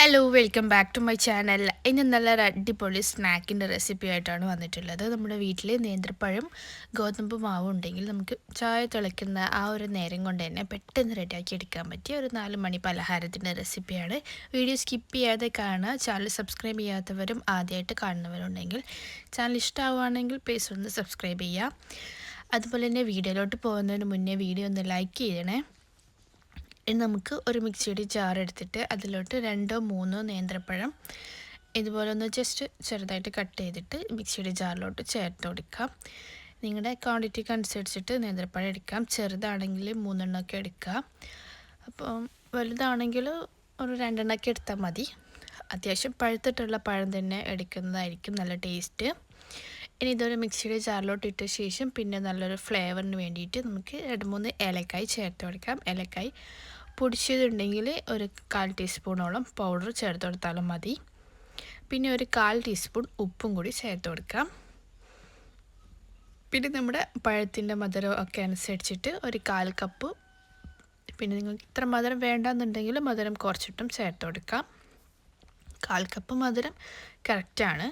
Hello welcome back to my channel ഇന്ന് നല്ലൊരു അടിപൊളി സ്നാക്കിന്റെ റെസിപ്പി ആയിട്ടാണ് വന്നിട്ടുള്ളത്. നമ്മുടെ വീട്ടിൽ നേന്ത്രപ്പഴം ഗോതമ്പ് മാവ് ഉണ്ടെങ്കിൽ നമുക്ക് ചായ തിളയ്ക്കുന്ന ആ ഒരു നേരം കൊണ്ട് തന്നെ പെട്ടെന്ന് റെഡിയാക്കി എടുക്കാൻ പറ്റിയ ഒരു നാല് മണി പലഹാരത്തിന്റെ റെസിപ്പിയാണ് വീഡിയോ സ്കിപ്പ് ചെയ്യാതെ കാണുക. ചാനൽ സബ്സ്ക്രൈബ് ചെയ്യാത്തവരും ആദ്യമായിട്ട് കാണുന്നവരുണ്ടെങ്കിൽ ചാനൽ ഇഷ്ടമാവുകയാണെങ്കിൽ പ്ലീസ് ഒന്ന് സബ്സ്ക്രൈബ് ചെയ്യുക. അതുപോലെ തന്നെ വീഡിയോയിലോട്ട് പോകുന്നതിന് മുന്നേ വീഡിയോ ഒന്ന് ലൈക്ക് ചെയ്യണേ. ഇനി നമുക്ക് ഒരു മിക്സിയുടെ ജാർ എടുത്തിട്ട് അതിലോട്ട് രണ്ടോ മൂന്നോ നേന്ത്രപ്പഴം ഇതുപോലെ ഒന്ന് ജസ്റ്റ് ചെറുതായിട്ട് കട്ട് ചെയ്തിട്ട് മിക്സിയുടെ ജാറിലോട്ട് ചേർത്ത് കൊടുക്കാം. നിങ്ങളുടെ ക്വാണ്ടിറ്റിക്ക് അനുസരിച്ചിട്ട് നേന്ത്രപ്പഴം എടുക്കാം. ചെറുതാണെങ്കിൽ മൂന്നെണ്ണമൊക്കെ എടുക്കാം. അപ്പം വലുതാണെങ്കിൽ ഒരു രണ്ടെണ്ണമൊക്കെ എടുത്താൽ മതി. അത്യാവശ്യം പഴുത്തിട്ടുള്ള പഴം തന്നെ എടുക്കുന്നതായിരിക്കും നല്ല ടേസ്റ്റ് ഇനി ഇതൊരു മിക്സിയുടെ ജാറിലോട്ട് ഇട്ട ശേഷം പിന്നെ നല്ലൊരു ഫ്ലേവറിന് വേണ്ടിയിട്ട് നമുക്ക് രണ്ട് മൂന്ന് ഏലക്കായ് ചേർത്ത് കൊടുക്കാം. ഏലക്കായ് പൊടിച്ചതുണ്ടെങ്കിൽ ഒരു കാൽ ടീസ്പൂണോളം പൗഡർ ചേർത്ത് കൊടുത്താലും മതി. പിന്നെ ഒരു കാൽ ടീസ്പൂൺ ഉപ്പും കൂടി ചേർത്ത് കൊടുക്കാം. പിന്നെ നമ്മുടെ പഴത്തിന്റെ മധുരം ഒക്കെ അനുസരിച്ചിട്ട് ഒരു കാൽ കപ്പ് പിന്നെ നിങ്ങൾക്ക് ഇത്ര മധുരം വേണ്ടെന്നുണ്ടെങ്കിൽ മധുരം കുറച്ചിട്ടും ചേർത്ത് കൊടുക്കാം. കാൽ കപ്പ് മധുരം കറക്റ്റാണ്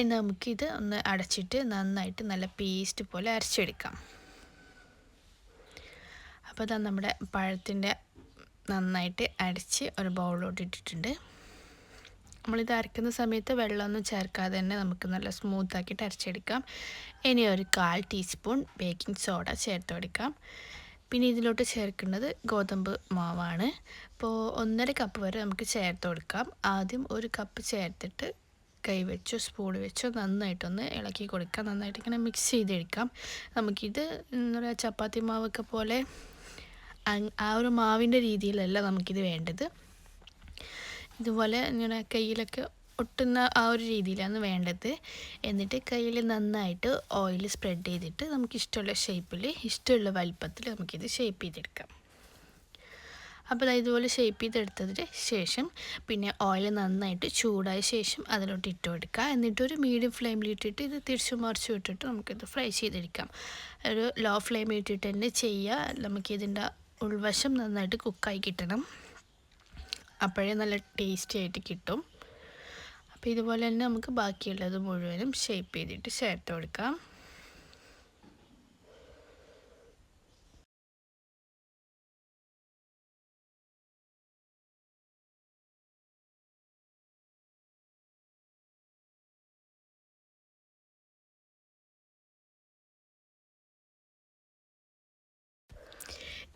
ഇനി നമുക്കിത് ഒന്ന് അടച്ചിട്ട് നന്നായിട്ട് നല്ല പേസ്റ്റ് പോലെ അരച്ചെടുക്കാം. അപ്പോൾ നമ്മുടെ പഴത്തിന്റെ നന്നായിട്ട് അടിച്ച് ഒരു ബൗളിലോട്ട് ഇട്ടിട്ടുണ്ട്. നമ്മളിത് അരക്കുന്ന സമയത്ത് വെള്ളമൊന്നും ചേർക്കാതെ തന്നെ നമുക്ക് നല്ല സ്മൂത്താക്കിയിട്ട് അരച്ചെടുക്കാം. ഇനി ഒരു കാൽ ടീസ്പൂൺ ബേക്കിംഗ് സോഡ ചേർത്ത് കൊടുക്കാം. പിന്നെ ഇതിലോട്ട് ചേർക്കുന്നത് ഗോതമ്പ് മാവാണ്. അപ്പോൾ ഒന്നര കപ്പ് വരെ നമുക്ക് ചേർത്ത് കൊടുക്കാം. ആദ്യം ഒരു കപ്പ് ചേർത്തിട്ട് കൈ വെച്ചോ സ്പൂൺ വെച്ചോ നന്നായിട്ടൊന്ന് ഇളക്കി കൊടുക്കാം. നന്നായിട്ട് ഇങ്ങനെ മിക്സ് ചെയ്തെടുക്കാം. നമുക്കിത് എന്താ പറയുക ചപ്പാത്തി മാവൊക്കെ പോലെ ആ ഒരു മാവിന്റെ രീതിയിലല്ല നമുക്കിത് വേണ്ടത്. ഇതുപോലെ ഇങ്ങനെ കയ്യിലൊക്കെ ഒട്ടുന്ന ആ ഒരു രീതിയിലാണ് വേണ്ടത്. എന്നിട്ട് കയ്യിൽ നന്നായിട്ട് ഓയിൽ സ്പ്രെഡ് ചെയ്തിട്ട് നമുക്ക് ഇഷ്ടമുള്ള ഷേപ്പിൽ ഇഷ്ടമുള്ള വലിപ്പത്തിൽ നമുക്കിത് ഷേപ്പ് ചെയ്തെടുക്കാം. അപ്പോൾ ഇതുപോലെ ഷേപ്പ് ചെയ്തെടുത്തതിന് ശേഷം പിന്നെ ഓയിൽ നന്നായിട്ട് ചൂടായ ശേഷം അതിലോട്ട് ഇട്ട് കൊടുക്കുക. എന്നിട്ട് ഒരു മീഡിയം ഫ്ലെയിമിൽ ഇട്ടിട്ട് ഇത് തിരിച്ചു മറിച്ചു ഇട്ടിട്ട് നമുക്കിത് ഫ്രൈ ചെയ്തെടുക്കാം. ഒരു ലോ ഫ്ലെയിമിൽ ഇട്ടിട്ട് തന്നെ ചെയ്യുക നമുക്കിതിന്റെ ഉൾവശം നന്നായിട്ട് കുക്കായി കിട്ടണം. അപ്പോഴേ നല്ല ടേസ്റ്റി ആയിട്ട് കിട്ടും. അപ്പോൾ ഇതുപോലെ തന്നെ നമുക്ക് ബാക്കിയുള്ളത് മുഴുവനും ഷേപ്പ് ചെയ്തിട്ട് ചേർത്ത് കൊടുക്കാം.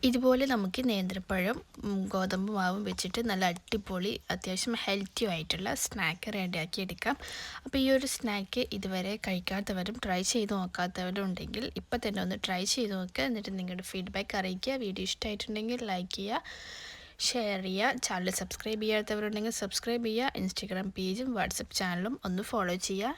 ഇതുപോലെ നമുക്ക് നേന്ത്രപ്പഴം ഗോതമ്പ് മാവും വെച്ചിട്ട് നല്ല അടിപൊളി അത്യാവശ്യം ഹെൽത്തി ആയിട്ടുള്ള സ്നാക്ക് റെഡിയാക്കി എടുക്കാം. അപ്പോൾ ഈ ഒരു സ്നാക്ക് ഇതുവരെ കഴിക്കാത്തവരും ട്രൈ ചെയ്ത് നോക്കാത്തവരും ഉണ്ടെങ്കിൽ ഇപ്പം തന്നെ ഒന്ന് ട്രൈ ചെയ്ത് നോക്കുക എന്നിട്ട് നിങ്ങളുടെ ഫീഡ്ബാക്ക് അറിയിക്കുക. വീഡിയോ ഇഷ്ടമായിട്ടുണ്ടെങ്കിൽ ലൈക്ക് ചെയ്യുക ഷെയർ ചെയ്യുക. ചാനൽ സബ്സ്ക്രൈബ് ചെയ്യാത്തവരുണ്ടെങ്കിൽ സബ്സ്ക്രൈബ് ചെയ്യുക. ഇൻസ്റ്റാഗ്രാം പേജും വാട്സപ്പ് ചാനലും ഒന്ന് ഫോളോ ചെയ്യുക.